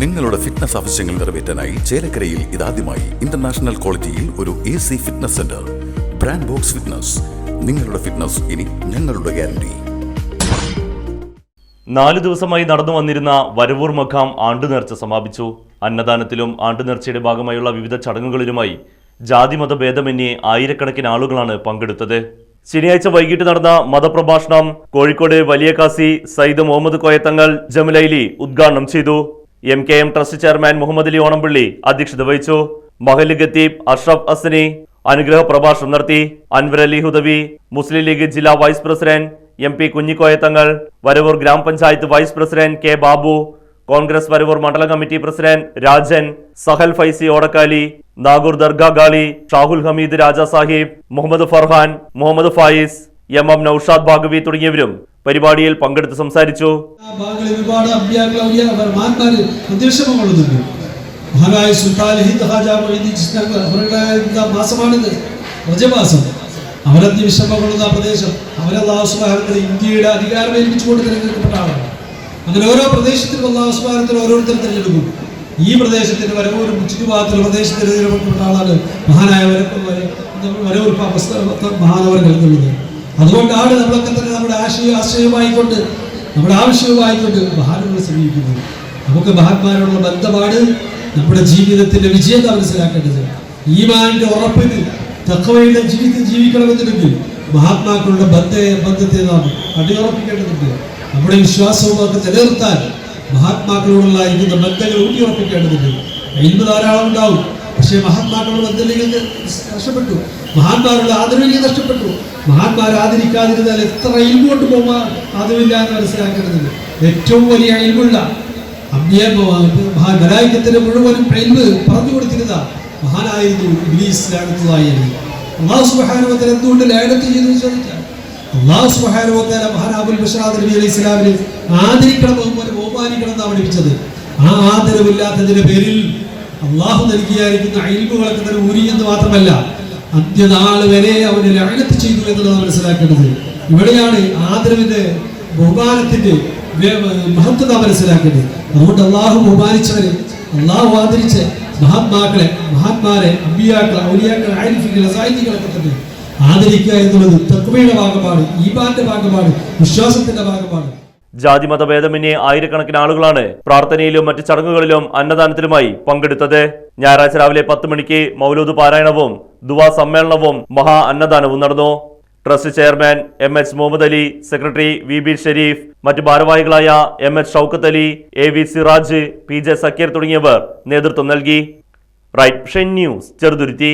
നിങ്ങളുടെ ഫിറ്റ്നസ് ആവശ്യങ്ങൾ നിറവേറ്റാനായി ചേലക്കരയിൽ ഇതാദ്യമായി ഇന്റർനാഷണൽ ക്വാളിറ്റിയിൽ ഒരു A C fitness centre brand box fitness നിങ്ങളുടെ ഫിറ്റ്നസ് ഇനി ഞങ്ങളുടെ ഗ്യാരണ്ടി നാല് ദിവസമായി നടന്നു വന്നിരുന്ന വരവൂർ മഖാം ആണ്ടുനേർച്ച സമാപിച്ചു. അന്നദാനത്തിലും ആണ്ടുനേർച്ചയുടെ ഭാഗമായുള്ള വിവിധ ചടങ്ങുകളിലുമായി ജാതിമത ഭേദമന്യേ ആയിരക്കണക്കിന് ആളുകളാണ് പങ്കെടുത്തത്. ശനിയാഴ്ച വൈകിട്ട് നടന്ന മതപ്രഭാഷണം കോഴിക്കോട് വലിയകാസി സയ്യിദ് മുഹമ്മദ് കോയത്തങ്ങൾ ജമലൈലി ഉദ്ഘാടനം ചെയ്തു. M K M trust chairman Muhammad Ali Onampally അധ്യക്ഷത വഹിച്ചു. മഹൽ ഖത്തീബ് അഷ്റഫ് അസനി അനുഗ്രഹ പ്രഭാഷണം നടത്തി. അൻവർ അലി ഹുദവി മുസ്ലിം ലീഗ് ജില്ലാ vice president M P Kunhikoyathangal Varavoor ഗ്രാമപഞ്ചായത്ത് vice president K Babu Congress Varavoor മണ്ഡല കമ്മിറ്റി പ്രസിഡന്റ് രാജൻ സഹൽ ഫൈസി ഓടക്കാലി നാഗൂർ ദർഗ ഗാളി ഷാഹുൽ ഹമീദ് രാജാ സാഹിബ് മുഹമ്മദ് ഫർഹാൻ മുഹമ്മദ് ഫായിസ് എം എം നൌഷാദ് ഭാഗവി തുടങ്ങിയവരും പരിപാടിയിൽ പങ്കെടുത്ത് സംസാരിച്ചു. മഹാനായ സുൽത്താൻ ഹിന്ദ് ഹാജ മൊയ്തീൻ ചിസ്നാക്കൾ അവരുടെ മാസമാണിത്? രജമാസം അവരന്ത്യ വിശ്രമം കൊള്ളുന്ന ആ പ്രദേശം. അവരല്ലാഹു സുബാനത്തിൽ ഇന്ത്യയുടെ അധികാരം ഏൽപ്പിച്ചുകൊണ്ട് തിരഞ്ഞെടുക്കപ്പെട്ട ആളാണ്. അങ്ങനെ ഓരോ പ്രദേശത്തിലും അള്ളാഹു സുബാനത്തിൽ ഓരോരുത്തർ തിരഞ്ഞെടുക്കും. ഈ പ്രദേശത്തിന്റെ വരവൂരും ചുറ്റുഭാഗത്തുള്ള പ്രദേശത്തിന് തിരഞ്ഞെടുക്കപ്പെട്ട ആളാണ് മഹാനായ വരപ്പ് വര- വരവൂർ മഹാനവർ എന്നുള്ളത് അതുകൊണ്ടാണ് നമ്മളൊക്കെ തന്നെ നമ്മുടെ ആശയ ആശയമായിക്കൊണ്ട് നമ്മുടെ ആവശ്യവുമായിക്കൊണ്ട് മഹാന്മാരെ സമീപിക്കുന്നത്. നമുക്ക് മഹാന്മാരോടുള്ള ബന്ധമാണ് നമ്മുടെ ജീവിതത്തിന്റെ വിജയത മനസ്സിലാക്കേണ്ടത്. ഈമാനിന്റെ ഉറപ്പിന് തക്കവയുടെ ജീവിതം ജീവിക്കണമെന്നുണ്ടെങ്കിൽ മഹാത്മാക്കളുടെ ബന്ധ ബന്ധത്തെ നാം അടിയുറപ്പിക്കേണ്ടതുണ്ട്. നമ്മുടെ വിശ്വാസവും ഒക്കെ നിലനിർത്താൻ മഹാത്മാക്കളോടുള്ള ഇരിക്കുന്ന ബന്ധങ്ങൾ ഊട്ടിയുറപ്പിക്കേണ്ടതുണ്ട്. ഇൽമ ധാരാളം ഉണ്ടാവും. പക്ഷേ മഹാത്മാക്കളുടെ ബന്ധമില്ലെങ്കിൽ നഷ്ടപ്പെട്ടു. മഹാന്മാരുടെ ആദരവിനെ നഷ്ടപ്പെട്ടു. മഹാന്മാരെ ആദരിക്കാതിരുന്നാൽ എത്ര ഇൻപോട്ട് പോകാൻ ആദരവില്ല എന്ന് മനസ്സിലാക്കരുത് ഏറ്റവും വലിയ ഇൽമുള്ള അമ്പിയ മലായിക്കത്തിന്റെ മുഴുവനും ഇൽമ് പറഞ്ഞു കൊടുത്തിരുന്ന മഹാനായിരുന്നു ലാനത്തുള്ളായിരുന്നു അള്ളാഹു സുബ്ഹാനഹു എന്തുകൊണ്ട് ലാനത്ത് ചെയ്തു ചോദിച്ചാൽ അള്ളാഹു സുബ്ഹാനഹു വതആല മഹാനാബുൽ ബഷാദ് നബി അലൈഹി ഇസ്ലാമിനെ ആദരിക്കണം ബഹുമാനം ബഹുമാനിക്കണം എന്നാണ് പഠിപ്പിച്ചത്. ആ ആദരവില്ലാത്തതിന്റെ പേരിൽ അള്ളാഹു നൽകിയായിരിക്കുന്ന അയൽവുകളൊക്കെ തന്നെ ഊരി എന്ന് മാത്രമല്ല അന്ത്യനാൾ വരെ അവനെ ലഹനത്ത് ചെയ്തു എന്നുള്ളത് മനസ്സിലാക്കേണ്ടത്. ഇവിടെയാണ് ആദരവിന്റെ ബഹുമാനത്തിന്റെ മഹത്വത മനസ്സിലാക്കേണ്ടത്. അതുകൊണ്ട് അള്ളാഹു ബഹുമാനിച്ചവരെ അള്ളാഹു ആദരിച്ച മഹാത്മാക്കളെ മഹാത്മാരെ അമ്പിയാക്കളെ ഔലിയാക്കളെ ആരിഫികളെ സാഹിത്യങ്ങളൊക്കെ തന്നെ ആദരിക്കുക എന്നുള്ളത് തക്വയുടെ ഭാഗമാണ് ഈമാന്റെ ഭാഗമാണ് വിശ്വാസത്തിന്റെ ഭാഗമാണ്. ജാതിമത ഭേദമന്യേ ആയിരക്കണക്കിന് ആളുകളാണ് പ്രാർത്ഥനയിലും മറ്റ് ചടങ്ങുകളിലും അന്നദാനത്തിലുമായി പങ്കെടുത്തത്. ഞായറാഴ്ച രാവിലെ പത്ത് മണിക്ക് മൗലൂദ് പാരായണവും ദുവാ സമ്മേളനവും മഹാ അന്നദാനവും നടന്നു. Trust chairman M H Muhammad Ali secretary V B Sherif മറ്റ് ഭാരവാഹികളായ M H Shoukath Ali A V Siraj P J Zakir തുടങ്ങിയവർ നേതൃത്വം നൽകി. Right News Cheruthuruthy.